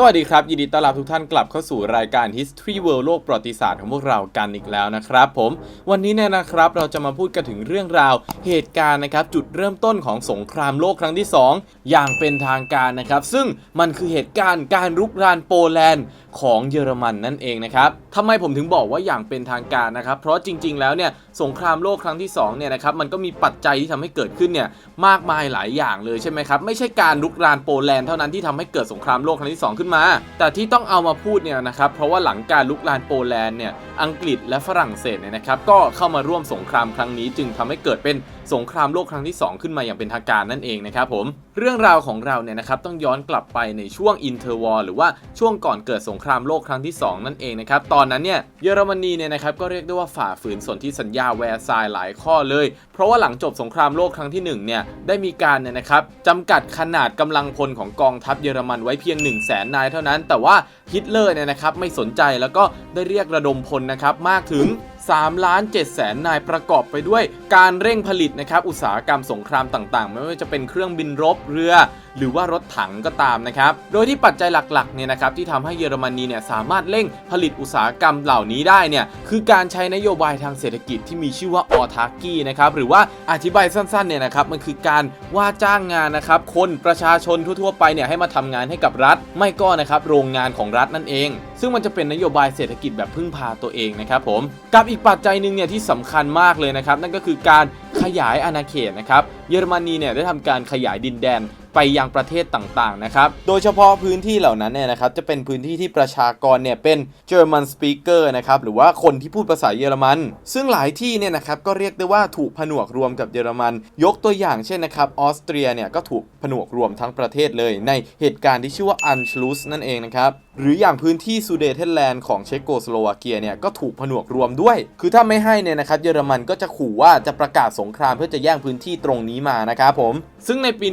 สวัสดีครับ ยินดีต้อนรับทุกท่านกลับเข้าสู่รายการ History World โลกประวัติศาสตร์ของพวกเรากันอีกแล้วนะครับผม วันนี้เนี่ยนะครับเราจะมาพูดกันถึงเรื่องราวเหตุการณ์นะครับจุดเริ่มต้นของสงครามโลกครั้งที่ 2 อย่างเป็นทางการนะครับ ซึ่งมันคือเหตุการณ์การรุกรานโปแลนด์ของเยอรมันนั่นเองนะครับทำไมผมถึงบอกว่าอย่างเป็นทางการนะครับ เพราะจริง ๆ แล้วเนี่ยสงครามโลกครั้งที่2เนี่ยนะครับมันก็มีปัจจัยที่ทำให้เกิดขึ้นเนี่ยมากมายหลายอย่างเลยใช่ไหมครับไม่ใช่การรุกรานโปแลนด์เท่านั้นที่ทำให้เกิดสงครามโลกครั้งที่2ขึ้นมา แต่ที่ต้องเอามาพูดเนี่ยนะครับเพราะว่าหลังการลุกรานโปแลนด์เนี่ยอังกฤษและฝรั่งเศสเนี่ยนะครับก็เข้ามาร่วมสงครามครั้งนี้ จึงทำให้เกิดเป็นสงครามโลกครั้งที่ 2 ขึ้นมาอย่างเป็นทางการนั่นเองนะครับผมเรื่องราวของเราเนี่ยนะครับต้องย้อนกลับไปในช่วงอินเทอร์วอร์หรือว่าช่วงก่อนเกิดสงครามโลกครั้งที่ 2 นั่นเองนะครับตอนนั้นเนี่ยเยอรมนีเนี่ยนะครับก็เรียกได้ว่าฝ่าฝืนสนธิสัญญาแวร์ซายหลายข้อเลย เพราะว่าหลังจบสงครามโลกครั้งที่1เนี่ยได้มีการเนี่ยนะครับจำกัดขนาดกำลังพลของกองทัพเยอรมันไว้เพียง 1 0 0 0 0แสนนายเท่านั้น แต่ว่าฮิตเลอร์เนี่ยนะครับไม่สนใจแล้วก็ได้เรียกระดมพลนะครับมากถึง3ล้าน7แสนนายประกอบไปด้วยการเร่งผลิตนะครับอุตสาหกรรมสงครามต่างๆ ไม่ว่าจะเป็นเครื่องบินรบเรือ หรือว่ารถถังก็ตามนะครับ โดยที่ปัจจัยหลักๆเนี่ยนะครับที่ทำให้เยอรมนีเนี่ยสามารถเร่งผลิตอุตสาหกรรมเหล่านี้ได้เนี่ยคือการใช้นโยบายทางเศรษฐกิจที่มีชื่อว่าออทากี้นะครับหรือว่าอธิบายสั้นๆเนี่ยนะครับมันคือการว่าจ้างงานนะครับคนประชาชนทั่วๆไปเนี่ยให้มาทำงานให้กับรัฐ ไม่ก็นะครับโรงงานของรัฐนั่นเอง ซึ่งมันจะเป็นนโยบายเศรษฐกิจแบบพึ่งพาตัวเองนะครับผมกับอีกปัจจัยหนึ่งเนี่ยที่สำคัญมากเลยนะครับ นั่นก็คือการขยายอาณาเขตนะครับ เยอรมนีเนี่ยได้ทำการขยายดินแดนไปยังประเทศต่างๆนะครับ โดยเฉพาะพื้นที่เหล่านั้นเนี่ยนะครับจะเป็นพื้นที่ที่ประชากรเนี่ยเป็น German speaker นะครับหรือว่าคนที่พูดภาษาเยอรมัน ซึ่งหลายที่เนี่ยนะครับก็เรียกได้ว่าถูกผนวกรวมกับเยอรมัน ยกตัวอย่างเช่นนะครับออสเตรียเนี่ยก็ถูกผนวกรวมทั้งประเทศเลยในเหตุการณ์ที่ชื่อว่าอันชลูสนั่นเองนะครับ หรืออย่างพื้นที่ซูเดเทนแลนด์ของเชโกสโลวาเกียเนี่ยก็ถูกผนวกรวมด้วย คือถ้าไม่ให้เนี่ยนะครับเยอรมันก็จะขู่ว่าจะประกาศสงครามเพื่อจะแย่งพื้นที่ตรงนี้มานะครับผม ซึ่งในปี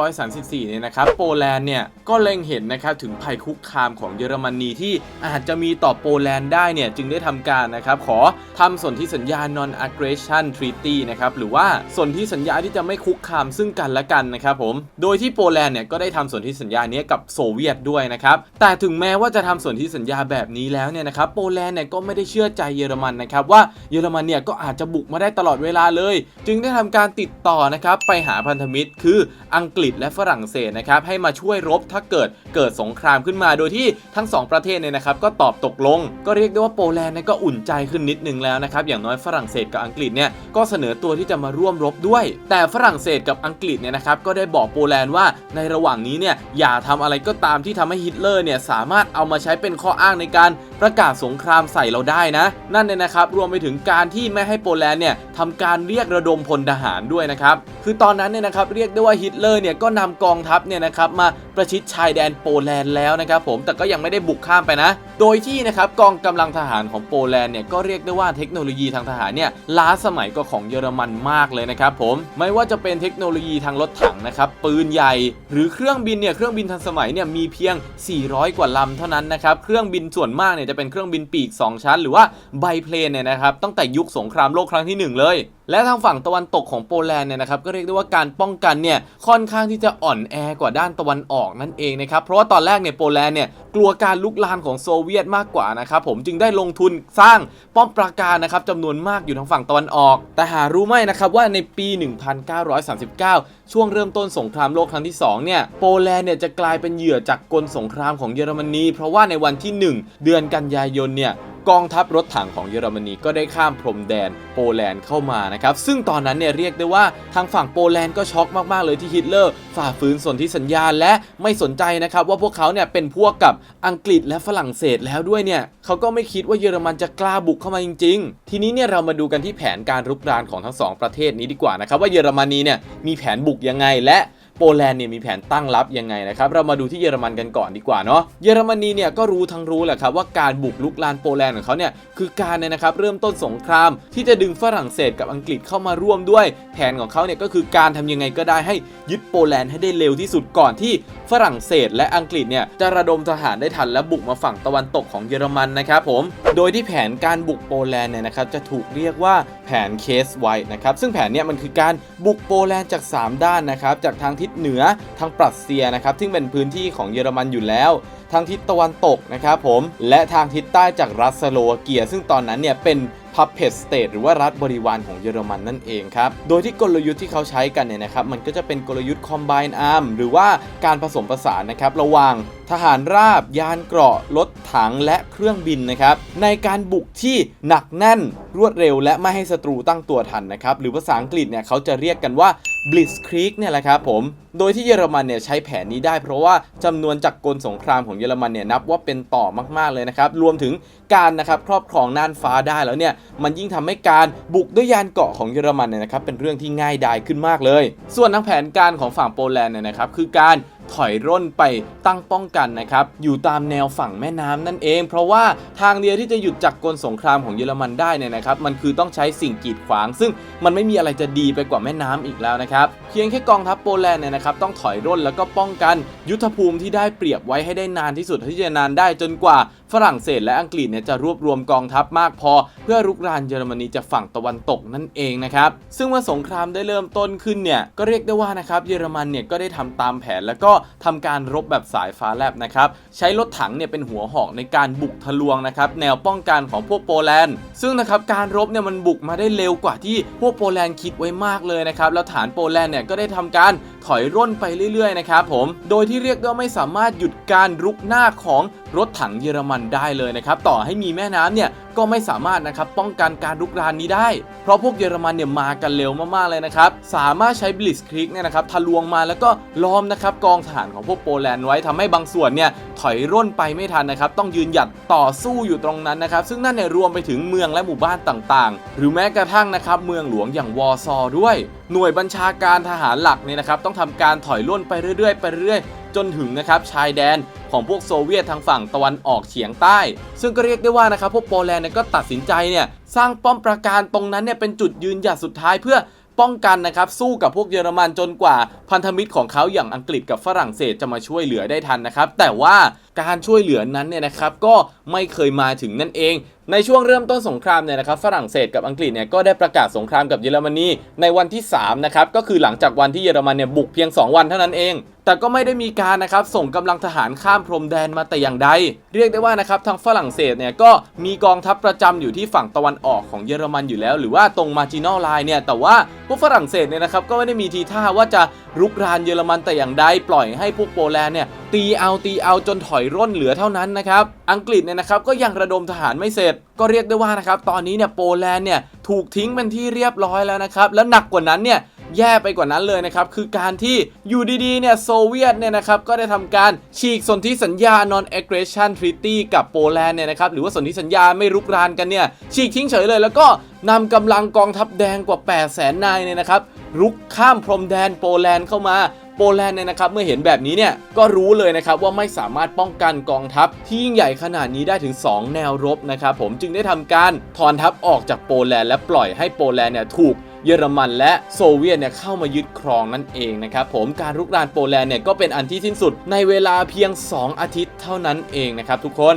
1934 เนี่ยนะครับโปแลนด์เนี่ยก็เล็งเห็นนะครับถึงภัยคุกคามของเยอรมนีที่อาจจะมีต่อโปแลนด์ได้เนี่ยจึงได้ทำการนะครับขอทำสนธิสัญญา non aggression treaty นะครับหรือว่าสนธิสัญญาที่จะไม่คุกคามซึ่งกันและกันนะครับผม โดยที่โปแลนด์เนี่ยก็ได้ทำสนธิสัญญานี้กับโซเวียตด้วยนะครับแต่ถึงแม้ว่าจะทำส่วนธิสัญญาแบบนี้แล้วเนี่ยนะครับโปแลนด์เนี่ยก็ไม่ได้เชื่อใจเยอรมันนะครับว่าเยอรมันเนี่ยก็อาจจะบุกมาได้ตลอดเวลาเลย จึงได้ทำการติดต่อนะครับไปหาพันธมิตรคืออังกฤษและฝรั่งเศสนะครับให้มาช่วยรบถ้าเกิดเกิดสงครามขึ้นมาโดยที่ทั้งสองประเทศเนี่ยนะครับก็ตอบตกลง ก็เรียกได้ว่าโปแลนด์เนี่ยก็อุ่นใจขึ้นนิดนึงแล้วนะครับอย่างน้อยฝรั่งเศสกับอังกฤษเนี่ยก็เสนอตัวที่จะมาร่วมรบด้วย แต่ฝรั่งเศสกับอังกฤษเนี่ยนะครับก็ได้บอกโปแลนด์ว่าในระหว่างนี้เนี่ยอย่าทำอะไรก็ตามที่ทำให้ฮิตเลอร์เนี่ยสาามารถเอามาใช้เป็นข้ออ้างในการประกาศสงครามใส่เราได้นะ นั่นเนี่ยนะครับรวมไปถึงการที่ไม่ให้โปแลนด์เนี่ยทำการเรียกระดมพลทหารด้วยนะครับคือตอนนั้นเนี่ยนะครับเรียกได้ว่าฮิตเลอร์เนี่ยก็นำกองทัพเนี่ยนะครับมาประชิดชายแดนโปแลนด์แล้วนะครับผมแต่ก็ยังไม่ได้บุกข้ามไปนะ โดยที่นะครับกองกำลังทหารของโปแลนด์เนี่ยก็เรียกได้ว่าเทคโนโลยีทางทหารเนี่ยล้าสมัยกว่าของเยอรมันมากเลยนะครับผมไม่ว่าจะเป็นเทคโนโลยีทางรถถังนะครับปืนใหญ่ หรือเครื่องบินเนี่ยเครื่องบินทันสมัยเนี่ยมีเพียง 400 กว่าลำเท่านั้นนะครับเครื่องบินส่วนมากเนี่ยจะเป็นเครื่องบินปีก 2 ชั้น หรือว่าไบเพลนเนี่ยนะครับตั้งแต่ยุคสงครามโลกครั้งที่ 1 เลย และทางฝั่งตะวันตกของโปแลนด์เนี่ยนะครับก็เรียกได้ว่าการป้องกันเนี่ยค่อนข้างที่จะอ่อนแอกว่าด้านตะวันออกนั่นเองนะครับเพราะว่าตอนแรกเนี่ยโปแลนด์เนี่ยกลัวการลุกลามของโซเวียตมากกว่านะครับผมจึงได้ลงทุนสร้างป้อมปราการนะครับจำนวนมากอยู่ทางฝั่งตะวันออก แต่หารู้ไหมนะครับว่าในปี 1939 ช่วงเริ่มต้นสงครามโลกครั้งที่2เนี่ยโปแลนด์เนี่ยจะกลายเป็นเหยื่อจากกลสงครามของเยอรมนี เพราะว่าในวันที่ 1 เดือนกันยายนเนี่ยกองทัพรถถังของเยอรมนีก็ได้ข้ามพรมแดนโปแลนด์เข้ามานะครับ ซึ่งตอนนั้นเนี่ยเรียกได้ว่าทางฝั่งโปแลนด์ก็ช็อกมาก ๆ เลยที่ฮิตเลอร์ ฝ่าฝืนสนธิสัญญาและไม่สนใจนะครับ ว่าพวกเขาเนี่ยเป็นพวกกับอังกฤษและฝรั่งเศสแล้วด้วยเนี่ยเขาก็ไม่คิดว่าเยอรมันจะกล้าบุกเข้ามาจริง ๆ ทีนี้เนี่ยเรามาดูกันที่แผนการรุกรานของทั้งสองประเทศนี้ดีกว่านะครับว่าเยอรมนีเนี่ยมีแผนบุกยังไงและ โปแลนด์เนี่ยมีแผนตั้งรับยังไงนะครับเรามาดูที่เยอรมันกันก่อนดีกว่าเนาะเยอรมนีเนี่ยก็รู้ทั้งรู้แหละครับว่าการบุกลุกลานโปแลนด์ของเขาเนี่ยคือการเนี่ยนะครับเริ่มต้นสงคราม ที่จะดึงฝรั่งเศสกับอังกฤษเข้ามาร่วมด้วย แผนของเขาเนี่ยก็คือการทำยังไงก็ได้ให้ยึดโปแลนด์ให้ได้เร็วที่สุดก่อนที่ฝรั่งเศสและอังกฤษเนี่ยจะระดมทหารได้ทันและบุกมาฝั่งตะวันตกของเยอรมันนะครับผม โดยที่แผนการบุกโปแลนด์เนี่ยนะครับจะถูกเรียกว่าแผนเคสไวนะครับซึ่งแผนเนี่ยมันคือการบุกโปแลนด์จาก 3 ด้านนะครับจากทางทิิศเหนือทางปรัสเซียนะครับซึ่งเป็นพื้นที่ของเยอรมันอยู่แล้ว ทางทิศตะวันตกนะครับผมและทางทิศใต้จากรัสสโลวาเกีย ซึ่งตอนนั้นเนี่ยเป็นพับเพสเตตหรือว่ารัฐบริวารของเยอรมันนั่นเองครับ โดยที่กลยุทธ์ที่เขาใช้กันเนี่ยนะครับมันก็จะเป็นกลยุทธ์คอมไบน์อาร์มหรือว่าการผสมผสานนะครับระหว่างทหารราบ ยานเกราะรถถังและเครื่องบินนะครับในการบุกที่หนักแน่นรวดเร็ว และไม่ให้ศัตรูตั้งตัวทันนะครับหรือภาษาอังกฤษเนี่ยเขาจะเรียกกันว่า Blitzkrieg เนี่ยแหละครับผมโดยที่เยอรมันเนี่ยใช้แผนนี้ได้ เพราะว่าจำนวนจักรกลสงครามของเยอรมันเนี่ยนับว่าเป็นต่อมากๆเลยนะครับรวมถึงการนะครับครอบครองน่านฟ้าได้แล้วเนี่ยมันยิ่งทำให้การบุกด้วยยานเกราะของเยอรมันเนี่ยนะครับเป็นเรื่องที่ง่ายดายขึ้นมากเลย ส่วนทางแผนการของฝั่งโปแลนด์เนี่ยนะครับคือการ ถอยร่นไปตั้งป้องกันนะครับอยู่ตามแนวฝั่งแม่น้ำนั่นเอง เพราะว่าทางเดียวที่จะหยุดจักรกลสงครามของเยอรมันได้เนี่ยนะครับมันคือต้องใช้สิ่งกีดขวาง ซึ่งมันไม่มีอะไรจะดีไปกว่าแม่น้ำอีกแล้วนะครับเพียงแค่กองทัพโปแลนด์เนี่ยนะครับต้องถอยร่นแล้วก็ป้องกัน ยุทธภูมิที่ได้เปรียบไว้ให้ได้นานที่สุดที่จะนานได้จนกว่า ฝรั่งเศสและอังกฤษเนี่ยจะรวบรวมกองทัพมากพอ เพื่อรุกรานเยอรมนีจากฝั่งตะวันตกนั่นเองนะครับ ซึ่งเมื่อสงครามได้เริ่มต้นขึ้นเนี่ยก็เรียกได้ว่านะครับเยอรมันเนี่ยก็ได้ทำตามแผนแล้วก็ทำการรบแบบสายฟ้าแลบนะครับใช้รถถังเนี่ยเป็นหัวหอกในการบุกทะลวงนะครับแนวป้องกันของพวกโปแลนด์ ซึ่งนะครับการรบเนี่ยมันบุกมาได้เร็วกว่าที่พวกโปแลนด์คิดไว้มากเลยนะครับแล้วฐานโปแลนด์เนี่ยก็ได้ทำการ ถอยร่นไปเรื่อยๆนะครับผม โดยที่เรียกได้ว่าไม่สามารถหยุดการรุกหน้าของรถถังเยอรมันได้เลยนะครับ ต่อให้มีแม่น้ำเนี่ย ก็ไม่สามารถนะครับป้องกันการรุกรานนี้ได้ เพราะพวกเยอรมันเนี่ยมากันเร็วมากๆเลยนะครับ สามารถใช้บลิสคริกเนี่ยนะครับทะลวงมาแล้วก็ล้อมนะครับกองทหารของพวกโปแลนด์ไว้ทำให้บางส่วนเนี่ยถอยร่นไปไม่ทันนะครับ ต้องยืนหยัดต่อสู้อยู่ตรงนั้นนะครับ ซึ่งนั่นเนี่ยรวมไปถึงเมืองและหมู่บ้านต่างๆ หรือแม้กระทั่งนะครับเมืองหลวงอย่างวอร์ซอด้วย หน่วยบัญชาการทหารหลักเนี่ยนะครับต้องทำการถอยร่นไปเรื่อยๆไปเรื่อยๆ จนถึงนะครับชายแดนของพวกโซเวียตทางฝั่งตะวันออกเฉียงใต้ ซึ่งก็เรียกได้ว่านะครับพวกโปแลนด์เนี่ยก็ตัดสินใจเนี่ยสร้างป้อมปราการตรงนั้นเนี่ยเป็นจุดยืนหยัดสุดท้ายเพื่อป้องกันนะครับสู้กับพวกเยอรมันจนกว่าพันธมิตรของเขาอย่างอังกฤษกับฝรั่งเศสจะมาช่วยเหลือได้ทันนะครับแต่ว่า การช่วยเหลือนั้นเนี่ยนะครับก็ไม่เคยมาถึงนั่นเอง ในช่วงเริ่มต้นสงครามเนี่ยนะครับฝรั่งเศสกับอังกฤษเนี่ยก็ได้ประกาศสงครามกับเยอรมนีในวันที่3นะครับก็คือหลังจากวันที่เยอรมันเนี่ยบุกเพียง 2 วันเท่านั้นเองแต่ก็ไม่ได้มีการนะครับส่งกำลังทหารข้ามพรมแดนมาแต่อย่างใด เรียกได้ว่านะครับทางฝรั่งเศสเนี่ยก็มีกองทัพประจำอยู่ที่ฝั่งตะวันออกของเยอรมันอยู่แล้ว หรือว่าตรงมาจินอลไลน์เนี่ยแต่ว่าพวกฝรั่งเศสเนี่ยนะครับก็ไม่ได้มีทีท่าว่าจะรุกรานเยอรมันแต่อย่างใดปล่อยให้พวกโปแลนด์เนี่ย ตีเอาตีเอาจนถอยร่นเหลือเท่านั้นนะครับอังกฤษเนี่ยนะครับก็ยังระดมทหารไม่เสร็จ ก็เรียกได้ว่านะครับตอนนี้เนี่ยโปแลนด์เนี่ยถูกทิ้งเป็นที่เรียบร้อยแล้วนะครับและหนักกว่านั้นเนี่ยแย่ไปกว่านั้นเลยนะครับคือการที่อยู่ดีๆเนี่ยโซเวียตเนี่ยนะครับก็ได้ทำการฉีกสนธิสัญญา non aggression treaty กับโปแลนด์เนี่ยนะครับหรือว่าสนธิสัญญาไม่รุกรานกันเนี่ยฉีกทิ้งเฉยเลย แล้วก็นำกำลังกองทัพแดงกว่า 8 0 0 0 0 0นายเนี่ยนะครับรุกข้ามพรมแดนโปแลนด์เข้ามา โปแลนด์เนี่ยนะครับเมื่อเห็นแบบนี้เนี่ยก็รู้เลยนะครับว่าไม่สามารถป้องกันกองทัพที่ยิ่งใหญ่ขนาดนี้ได้ถึง 2 แนวรบนะครับผมจึงได้ทำการถอนทัพออกจากโปแลนด์และปล่อยให้โปแลนด์เนี่ยถูกเยอรมันและโซเวียตเนี่ยเข้ามายึดครองนั่นเองนะครับผมการรุกรานโปแลนด์เนี่ยก็เป็นอันที่สิ้นสุดในเวลาเพียง 2 อาทิตย์เท่านั้นเองนะครับทุกคน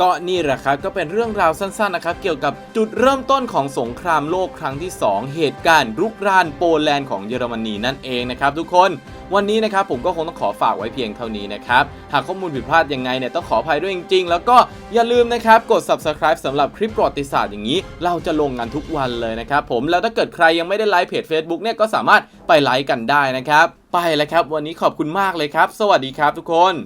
ก็นี่แหละครับก็เป็นเรื่องราวสั้นๆนะครับเกี่ยวกับจุดเริ่มต้นของสงครามโลกครั้งที่ 2 เหตุการณ์รุกรานโปแลนด์ของเยอรมนีนั่นเองนะครับทุกคนวันนี้นะครับผมก็คงต้องขอฝากไว้เพียงเท่านี้นะครับ หากข้อมูลผิดพลาดยังไงเนี่ยต้องขออภัยด้วยจริง ๆ แล้วก็อย่าลืมนะครับกด subscribe สำหรับคลิปประวัติศาสตร์อย่างนี้ เราจะลงกันทุกวันเลยนะครับผมแล้วถ้าเกิดใครยังไม่ได้ไลค์เพจ Facebook เนี่ยก็สามารถไปไลค์กันได้นะครับ ไปแล้วครับ วันนี้ขอบคุณมากเลยครับ สวัสดีครับทุกคน